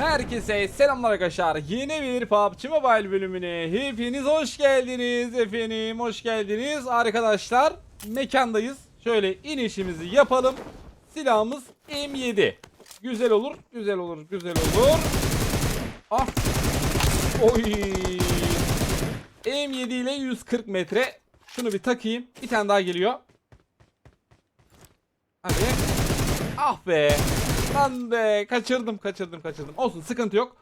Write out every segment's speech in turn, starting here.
Herkese selamlar arkadaşlar. Yeni bir PUBG Mobile bölümüne hepiniz hoş geldiniz efendim. Hoş geldiniz arkadaşlar. Mekandayız. Şöyle inişimizi yapalım. Silahımız M7. Güzel olur, güzel olur, güzel olur. Ah. Oy. M7 ile 140 metre. Şunu bir takayım. Bir tane daha geliyor. Hadi. Ah be. Lan be. Kaçırdım kaçırdım kaçırdım. Olsun sıkıntı yok.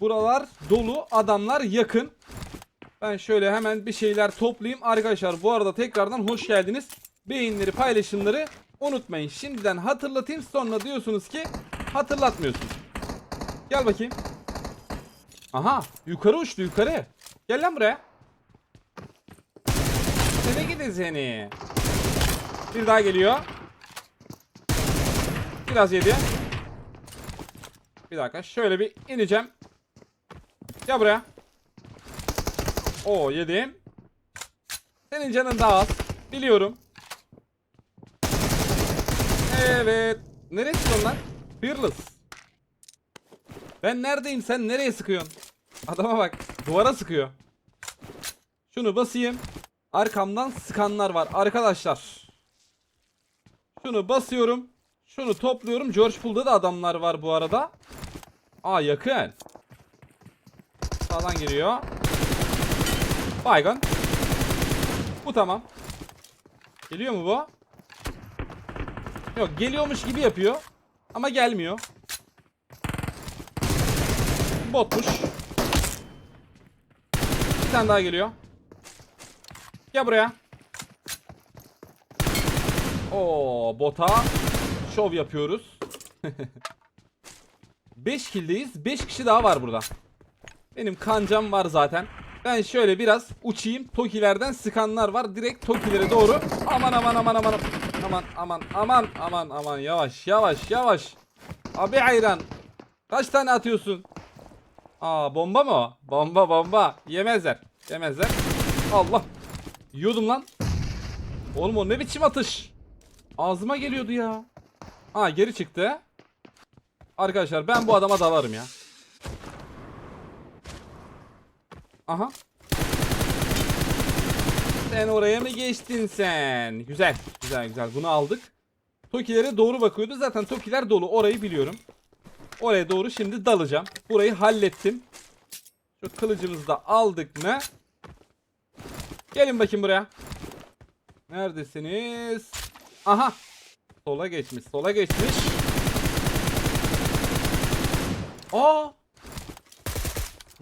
Buralar dolu. Adamlar yakın. Ben şöyle hemen bir şeyler toplayayım. Arkadaşlar bu arada tekrardan hoş geldiniz. Beğenileri paylaşımları unutmayın. Şimdiden hatırlatayım. Sonra diyorsunuz ki hatırlatmıyorsunuz. Gel bakayım. Aha yukarı uçtu yukarı. Gel lan buraya. Seni gidi seni. Bir daha geliyor. Biraz yedi. Bir dakika şöyle bir ineceğim. Gel buraya. Oo yedim. Senin canın daha az. Biliyorum. Evet. Neresi onlar? Fearless. Ben neredeyim sen nereye sıkıyorsun? Adama bak. Duvara sıkıyor. Şunu basayım. Arkamdan sıkanlar var arkadaşlar. Şunu basıyorum. Şunu topluyorum. George Pool'da da adamlar var bu arada. Aa yakın. Sağdan giriyor. Baygın. Bu tamam. Geliyor mu bu? Yok geliyormuş gibi yapıyor. Ama gelmiyor. Botmuş. Bir tane daha geliyor. Gel buraya. Oo bota şov yapıyoruz. 5 killdeyiz. 5 kişi daha var burada. Benim kancam var zaten. Ben şöyle biraz uçayım. Tokilerden sıkanlar var. Direkt Tokilere doğru. Aman aman aman aman. Aman aman aman aman aman yavaş yavaş yavaş. Abi hayran. Kaç tane atıyorsun? Aa bomba mı o? Bomba bomba. Yemezler. Yemezler. Allah. Yiyordum lan. Oğlum o ne biçim atış? Ağzıma geliyordu ya. Ha geri çıktı. Arkadaşlar ben bu adama dalarım ya. Aha. Sen oraya mı geçtin sen? Güzel. Güzel güzel. Bunu aldık. Tokilere doğru bakıyordu. Zaten Tokiler dolu. Orayı biliyorum. Oraya doğru şimdi dalacağım. Burayı hallettim. Şu kılıcımızı da aldık mı? Gelin bakayım buraya. Neredesiniz? Aha. Sola geçmiş. Sola geçmiş. Aa.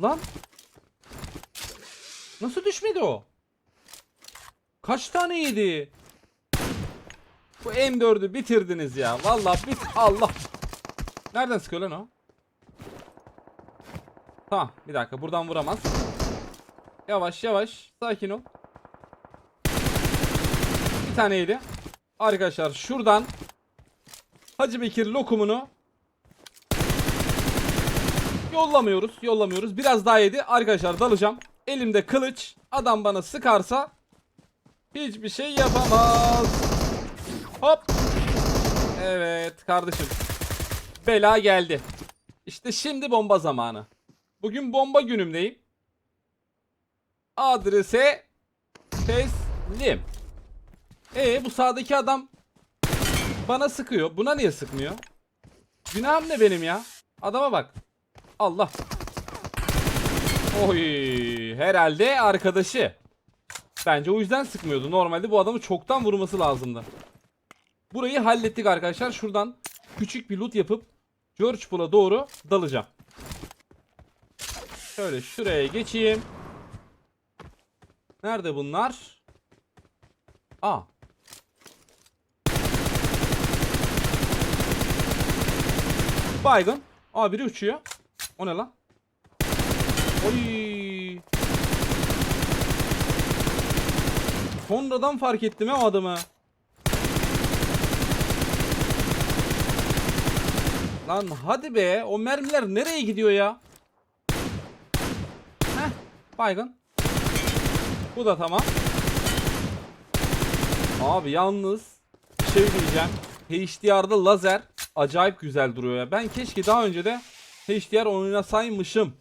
Lan. Nasıl düşmedi o? Kaç tane yedi? Bu M4'ü bitirdiniz ya. Vallahi bit Allah. Nereden sıkıyor lan o? Tamam bir dakika buradan vuramaz. Yavaş yavaş sakin ol. Bir tane yedi. Arkadaşlar şuradan Hacı Bekir lokumunu yollamıyoruz. Yollamıyoruz. Biraz daha yedi. Arkadaşlar dalacağım. Elimde kılıç. Adam bana sıkarsa hiçbir şey yapamaz. Hop. Evet kardeşim. Bela geldi. İşte şimdi bomba zamanı. Bugün bomba günümdeyim. Adrese teslim. E bu sağdaki adam bana sıkıyor. Buna niye sıkmıyor? Günahım ne benim ya? Adama bak. Allah. Oy, herhalde arkadaşı. Bence o yüzden sıkmıyordu. Normalde bu adamı çoktan vurması lazımdı. Burayı hallettik arkadaşlar. Şuradan küçük bir loot yapıp George Pool'a doğru dalacağım. Şöyle şuraya geçeyim. Nerede bunlar? Aa. Baygın. Aa biri uçuyor. O ne lan? Oy. Sonradan fark ettim ha o adamı. Lan hadi be. O mermiler nereye gidiyor ya? Heh. Baygın. Bu da tamam. Abi yalnız şey diyeceğim. HDR'da lazer acayip güzel duruyor ya. Ben keşke daha önce de HDR oynasaymışım.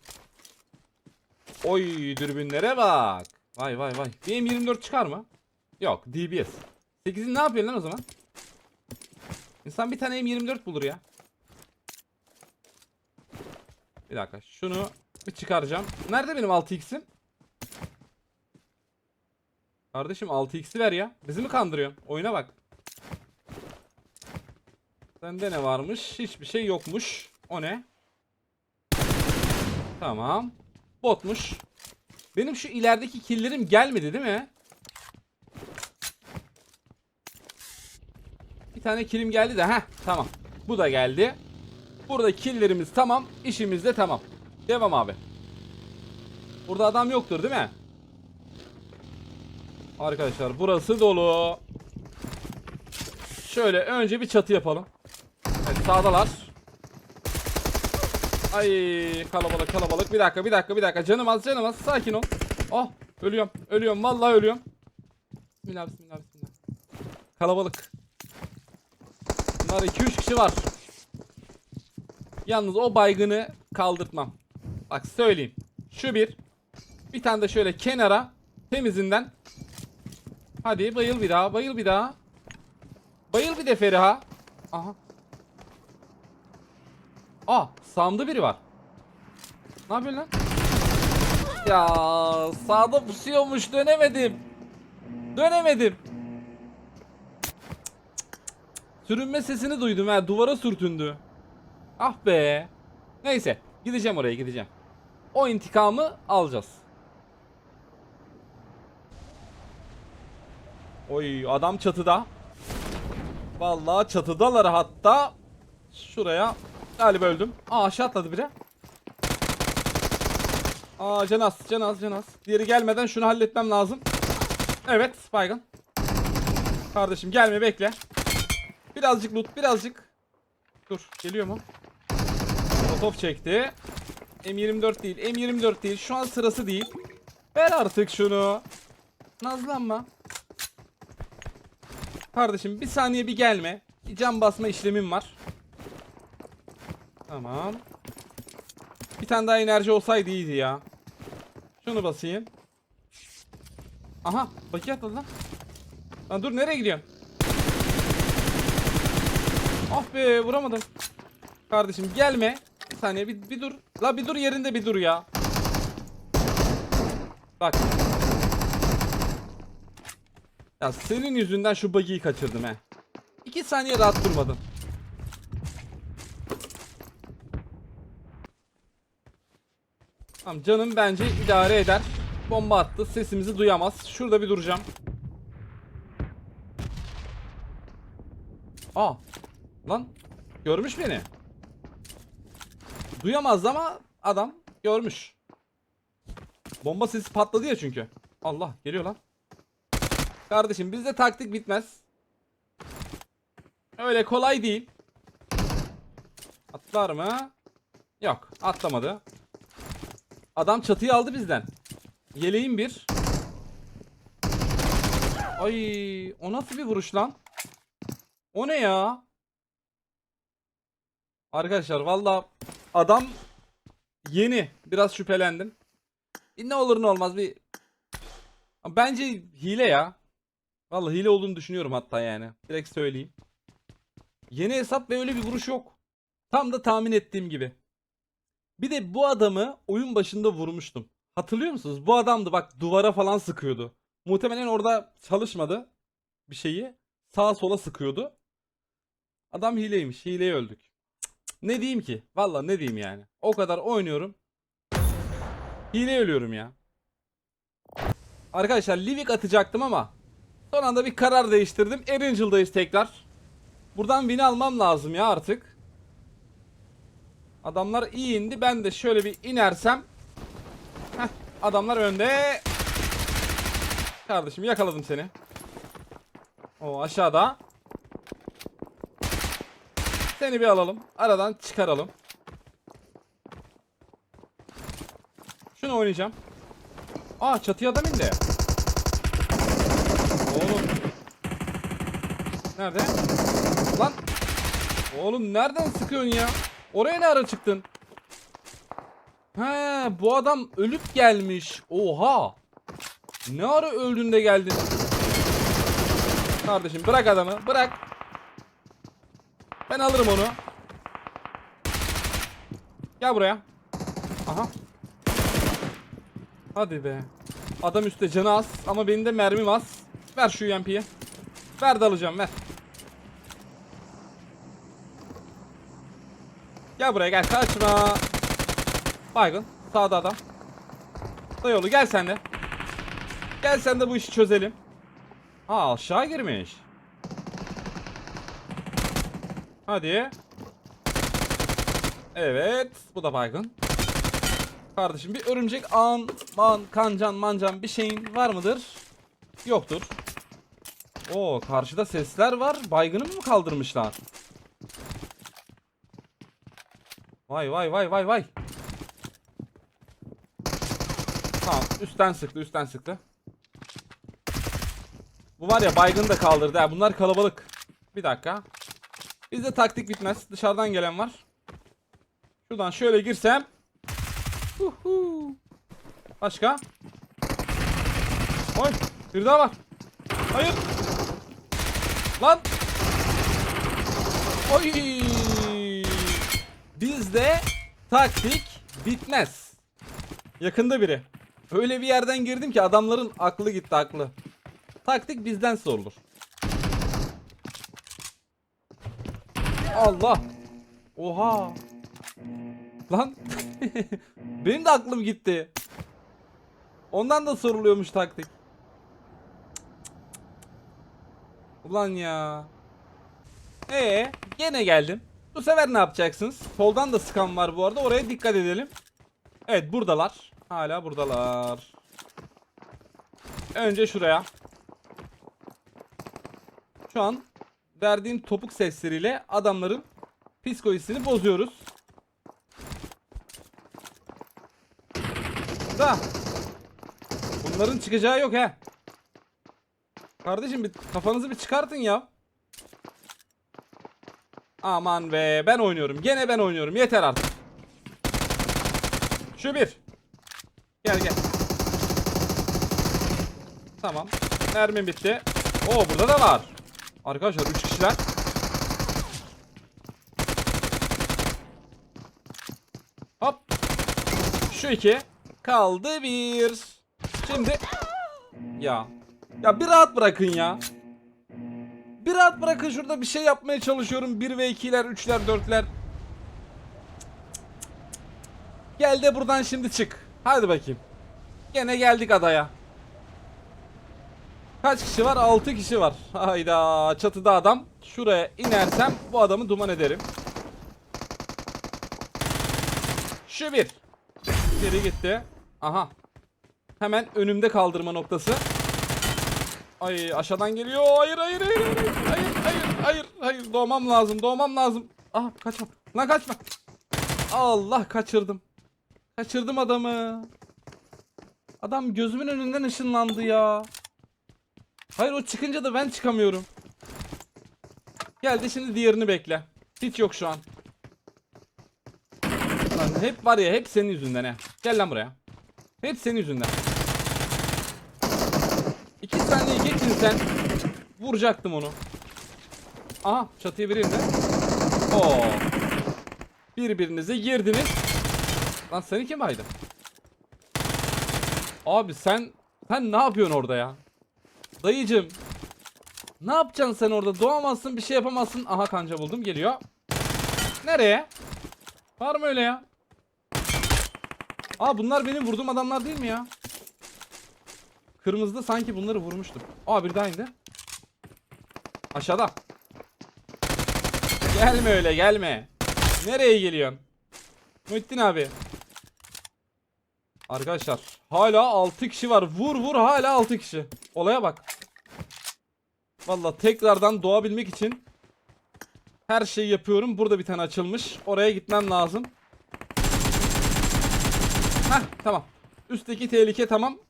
Oy dürbünlere bak. Vay vay vay. Bir M24 çıkar mı? Yok DBS. 8'in ne yapıyor lan o zaman? İnsan bir tane M24 bulur ya. Bir dakika şunu bir çıkaracağım. Nerede benim 6x'im? Kardeşim 6x'i ver ya. Bizi mi kandırıyorsun? Oyuna bak. Sende ne varmış? Hiçbir şey yokmuş. O ne? Tamam. Botmuş. Benim şu ilerideki killerim gelmedi değil mi? Bir tane killim geldi de heh tamam. Bu da geldi. Burada killlerimiz tamam. işimiz de tamam. Devam abi. Burada adam yoktur değil mi? Arkadaşlar burası dolu. Şöyle önce bir çatı yapalım. Evet sağdalar. Ay kalabalık kalabalık. Bir dakika bir dakika bir dakika. Canım az canım az. Sakin ol. Oh ölüyorum. Ölüyorum vallahi ölüyorum. Bismillah bismillah bismillah. Kalabalık. Bunlar 2-3 kişi var. Yalnız o baygını kaldırtmam. Bak söyleyeyim. Şu bir. Bir tane de şöyle kenara temizinden. Hadi bayıl bir daha bayıl bir daha. Bayıl bir de Feriha. Aha. Aa sağımda biri var. Ne yapıyorsun lan? Ya sağda pusuyormuş dönemedim. Dönemedim. Sürünme sesini duydum ha duvara sürtündü. Ah be. Neyse gideceğim oraya gideceğim. O intikamı alacağız. Oy adam çatıda. Vallahi çatıdalar hatta. Şuraya galiba öldüm. Aa aşağı atladı biri. Aa Canaz, Canaz, Canaz. Diğeri gelmeden şunu halletmem lazım. Evet, baygın. Kardeşim gelme bekle. Birazcık loot, birazcık. Dur, geliyor mu? Molotov çekti. M24 değil, M24 değil. Şu an sırası değil. Ver artık şunu. Nazlanma. Kardeşim bir saniye bir gelme. Cam basma işlemim var. Tamam. Bir tane daha enerji olsaydı iyiydi ya. Şunu basayım. Aha bakiyat atladı lan. Lan dur nereye gidiyorsun? Ah be vuramadım. Kardeşim gelme. Bir saniye bir, bir dur. La bir dur yerinde bir dur ya. Bak. Ya senin yüzünden şu buggy'yi kaçırdım he. İki saniye rahat durmadım. Tamam canım bence idare eder. Bomba attı. Sesimizi duyamaz. Şurada bir duracağım. Aa. Lan. Görmüş beni. Duyamaz ama adam görmüş. Bomba sesi patladı ya çünkü. Allah geliyor lan. Kardeşim bizde taktik bitmez. Öyle kolay değil. Atlar mı? Yok atlamadı. Adam çatıyı aldı bizden. Yeleğim bir. Ay o nasıl bir vuruş lan? O ne ya? Arkadaşlar valla adam yeni. Biraz şüphelendim. E, ne olur ne olmaz bir Bence hile ya. Vallahi hile olduğunu düşünüyorum hatta yani. Direkt söyleyeyim. Yeni hesap ve öyle bir vuruş yok. Tam da tahmin ettiğim gibi. Bir de bu adamı oyun başında vurmuştum. Hatırlıyor musunuz? Bu adamdı bak duvara falan sıkıyordu. Muhtemelen orada çalışmadı bir şeyi. Sağa sola sıkıyordu. Adam hileymiş. Hileye öldük. Ne diyeyim ki? Vallahi ne diyeyim yani. O kadar oynuyorum. Hile ölüyorum ya. Arkadaşlar Livik atacaktım ama son anda bir karar değiştirdim. Erangel'dayız tekrar. Buradan win almam lazım ya artık. Adamlar iyi indi. Ben de şöyle bir inersem. Heh, adamlar önde. Kardeşim yakaladım seni. O aşağıda. Seni bir alalım. Aradan çıkaralım. Şunu oynayacağım. Aa çatıya adam indi. Oğlum. Nerede? Lan. Oğlum nereden sıkıyorsun ya? Oraya ne ara çıktın? He bu adam ölüp gelmiş. Oha. Ne ara öldün de geldin? Kardeşim bırak adamı bırak. Ben alırım onu. Gel buraya. Aha. Hadi be. Adam üstte canı az ama benim de mermim az. Ver şu UMP'yi. Ver de alacağım ver. Gel buraya gel kaçma. Baygın. Sağda adam. Dayıoğlu gel sen de. Gel sen de bu işi çözelim. Aa aşağı girmiş. Hadi. Evet. Bu da baygın. Kardeşim bir örümcek an, man, kancan, mancan bir şeyin var mıdır? Yoktur. Oo karşıda sesler var. Baygını mı kaldırmışlar? Vay vay vay vay vay. Tamam üstten sıktı üstten sıktı. Bu var ya baygın da kaldırdı ha. Bunlar kalabalık. Bir dakika. Bizde taktik bitmez. Dışarıdan gelen var. Şuradan şöyle girsem. Huhu. Başka? Oy. Bir daha var. Hayır. Lan. Oy. Bizde taktik bitmez. Yakında biri. Öyle bir yerden girdim ki adamların aklı gitti aklı. Taktik bizden sorulur. Allah. Oha. Lan. Benim de aklım gitti. Ondan da soruluyormuş taktik. Ulan ya. Ee, gene geldim. Bu sefer ne yapacaksınız? Soldan da sıkan var bu arada. Oraya dikkat edelim. Evet, buradalar. Hala buradalar. Önce şuraya. Şu an verdiğim topuk sesleriyle adamların psikolojisini bozuyoruz. Da. Bunların çıkacağı yok he. Kardeşim bir kafanızı bir çıkartın ya. Aman be ben oynuyorum. Gene ben oynuyorum. Yeter artık. Şu bir. Gel gel. Tamam. Mermim bitti. Oo burada da var. Arkadaşlar 3 kişiler. Hop. Şu iki. Kaldı bir. Şimdi. Ya. Ya bir rahat bırakın ya. Rahat bırakın şurada bir şey yapmaya çalışıyorum. 1 ve 2'ler, 3'ler, 4'ler. Gel de buradan şimdi çık. Hadi bakayım. Gene geldik adaya. Kaç kişi var? 6 kişi var. Hayda çatıda adam. Şuraya inersem bu adamı duman ederim. Şu bir. Biri gitti. Aha. Hemen önümde kaldırma noktası. Ay aşağıdan geliyor. Hayır hayır hayır hayır hayır hayır hayır doğmam lazım doğmam lazım. Aha kaçma. Lan kaçma. Allah kaçırdım. Kaçırdım adamı. Adam gözümün önünden ışınlandı ya. Hayır o çıkınca da ben çıkamıyorum. Geldi şimdi diğerini bekle. Hiç yok şu an. Lan hep var ya hep senin yüzünden he. Gel lan buraya. Hep senin yüzünden. İki sen. Vuracaktım onu. Aha çatıya biri indi. Oo. Birbirinize girdiniz. Lan seni kim aydı? Abi sen sen ne yapıyorsun orada ya? Dayıcım. Ne yapacaksın sen orada? Doğamazsın bir şey yapamazsın. Aha kanca buldum geliyor. Nereye? Var mı öyle ya? Aa bunlar benim vurduğum adamlar değil mi ya? Kırmızıda sanki bunları vurmuştum. Aa bir daha indi. Aşağıda. Gelme öyle gelme. Nereye geliyorsun? Muhittin abi. Arkadaşlar hala 6 kişi var. Vur vur hala 6 kişi. Olaya bak. Valla tekrardan doğabilmek için her şeyi yapıyorum. Burada bir tane açılmış. Oraya gitmem lazım. Heh tamam. Üstteki tehlike tamam.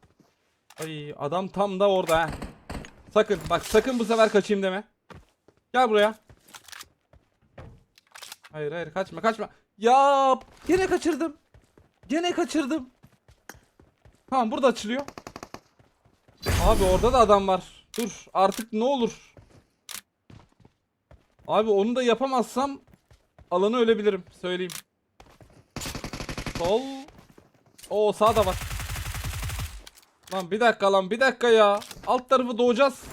Ay adam tam da orada ha. Sakın bak sakın bu sefer kaçayım deme. Gel buraya. Hayır hayır kaçma kaçma. Ya yine kaçırdım. Gene kaçırdım. Tamam burada açılıyor. Abi orada da adam var. Dur artık ne olur. Abi onu da yapamazsam alanı ölebilirim. Söyleyeyim. Sol. O sağda var. Lan bir dakika lan bir dakika ya. Alt tarafı doğacağız.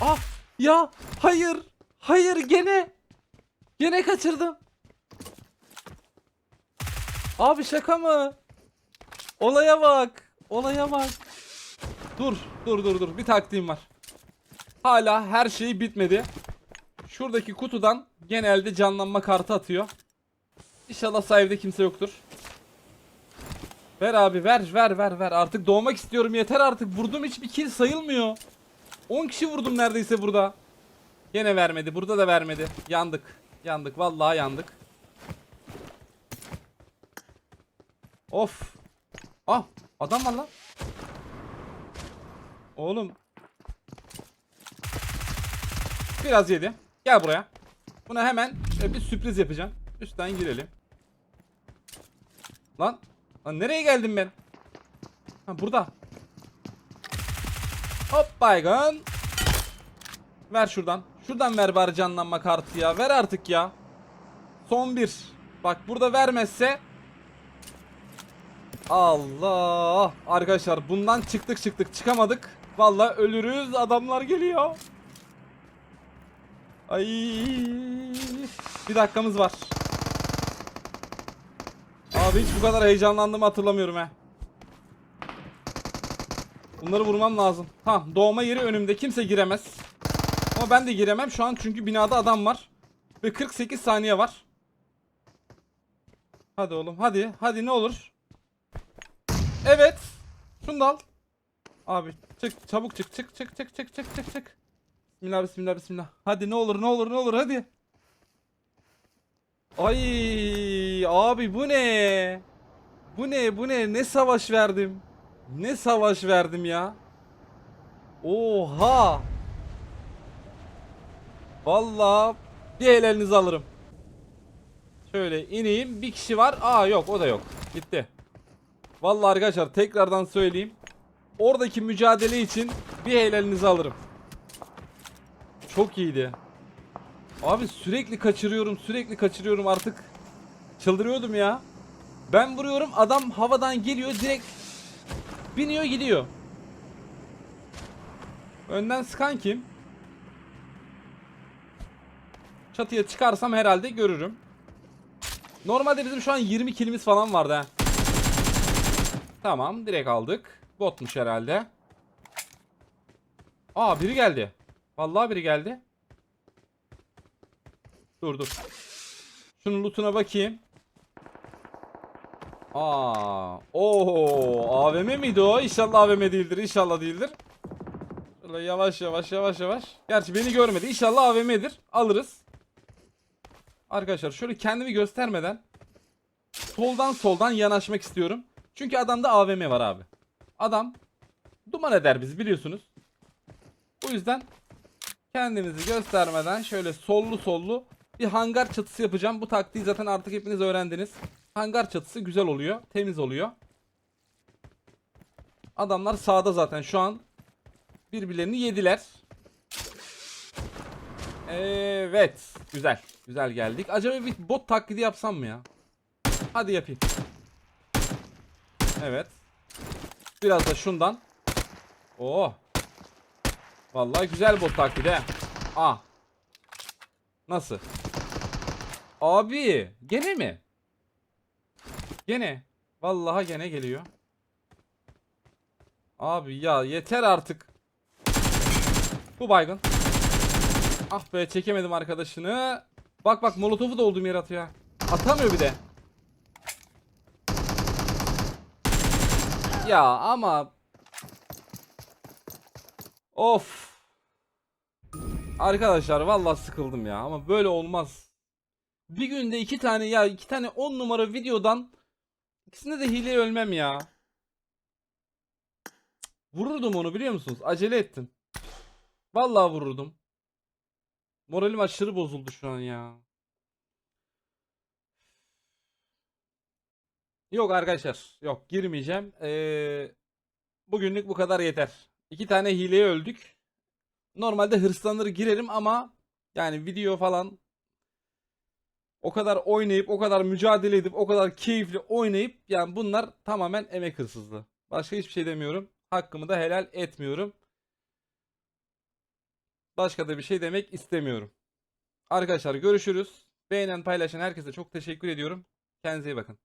Ah ya hayır. Hayır gene. Gene kaçırdım. Abi şaka mı? Olaya bak. Olaya bak. Dur, dur, dur, dur. Bir taktiğim var. Hala her şey bitmedi. Şuradaki kutudan genelde canlanma kartı atıyor. İnşallah sahibde kimse yoktur. Ver abi ver ver ver ver. Artık doğmak istiyorum yeter artık. Vurdum hiçbir kill sayılmıyor. 10 kişi vurdum neredeyse burada. Gene vermedi. Burada da vermedi. Yandık. Yandık. Vallahi yandık. Of. Ah adam var lan. Oğlum. Biraz yedi. Gel buraya. Buna hemen e, bir sürpriz yapacağım. Üstten girelim. Lan. Lan nereye geldim ben? Ha burada. Hop baygın. Ver şuradan. Şuradan ver bari canlanma kartı ya. Ver artık ya. Son bir. Bak burada vermezse Allah. Arkadaşlar bundan çıktık çıktık çıkamadık. Vallahi ölürüz. Adamlar geliyor. Ay. Bir dakikamız var. Abi hiç bu kadar heyecanlandığımı hatırlamıyorum he. Bunları vurmam lazım. Ha doğma yeri önümde. Kimse giremez. Ama ben de giremem şu an çünkü binada adam var. Ve 48 saniye var. Hadi oğlum hadi. Hadi ne olur. Evet. Şunu da al. Abi çık çabuk çık çık çık çık çık çık çık çık. Bismillah bismillah bismillah. Hadi ne olur ne olur ne olur hadi. Ay abi bu ne? Bu ne bu ne ne savaş verdim. Ne savaş verdim ya. Oha. Vallahi bir el alırım. Şöyle ineyim. Bir kişi var. Aa yok o da yok. Gitti. Vallahi arkadaşlar tekrardan söyleyeyim. Oradaki mücadele için bir el elinizi alırım. Çok iyiydi. Abi sürekli kaçırıyorum, sürekli kaçırıyorum artık. Çıldırıyordum ya. Ben vuruyorum, adam havadan geliyor, direkt biniyor gidiyor. Önden sıkan kim? Çatıya çıkarsam herhalde görürüm. Normalde bizim şu an 20 kilimiz falan vardı ha. Tamam direkt aldık. Botmuş herhalde. Aa biri geldi. Vallahi biri geldi. Dur dur. Şunun lootuna bakayım. Aa, ooo AVM miydi o? İnşallah AVM değildir. İnşallah değildir. Şöyle yavaş yavaş yavaş yavaş. Gerçi beni görmedi. İnşallah AVM'dir. Alırız. Arkadaşlar şöyle kendimi göstermeden soldan soldan yanaşmak istiyorum. Çünkü adamda AVM var abi. Adam duman eder biz biliyorsunuz. O yüzden kendimizi göstermeden şöyle sollu sollu bir hangar çatısı yapacağım. Bu taktiği zaten artık hepiniz öğrendiniz. Hangar çatısı güzel oluyor. Temiz oluyor. Adamlar sağda zaten şu an birbirlerini yediler. Evet. Güzel. Güzel geldik. Acaba bir bot taklidi yapsam mı ya? Hadi yapayım. Evet. Biraz da şundan. Oo. Vallahi güzel bot taklidi he. Aa. Nasıl? Abi, gene mi? Gene. Vallahi gene geliyor. Abi ya yeter artık. Bu baygın. Ah be çekemedim arkadaşını. Bak bak molotofu da olduğum yere atıyor. Atamıyor bir de. Ya ama Of. Arkadaşlar vallahi sıkıldım ya ama böyle olmaz. Bir günde iki tane ya iki tane 10 numara videodan ikisinde de hile ölmem ya. Vururdum onu biliyor musunuz? Acele ettim. Vallahi vururdum. Moralim aşırı bozuldu şu an ya. Yok arkadaşlar. Yok girmeyeceğim. Ee, bugünlük bu kadar yeter. İki tane hileye öldük. Normalde hırslanır girerim ama yani video falan o kadar oynayıp o kadar mücadele edip o kadar keyifli oynayıp yani bunlar tamamen emek hırsızlığı. Başka hiçbir şey demiyorum. Hakkımı da helal etmiyorum. Başka da bir şey demek istemiyorum. Arkadaşlar görüşürüz. Beğenen paylaşan herkese çok teşekkür ediyorum. Kendinize iyi bakın.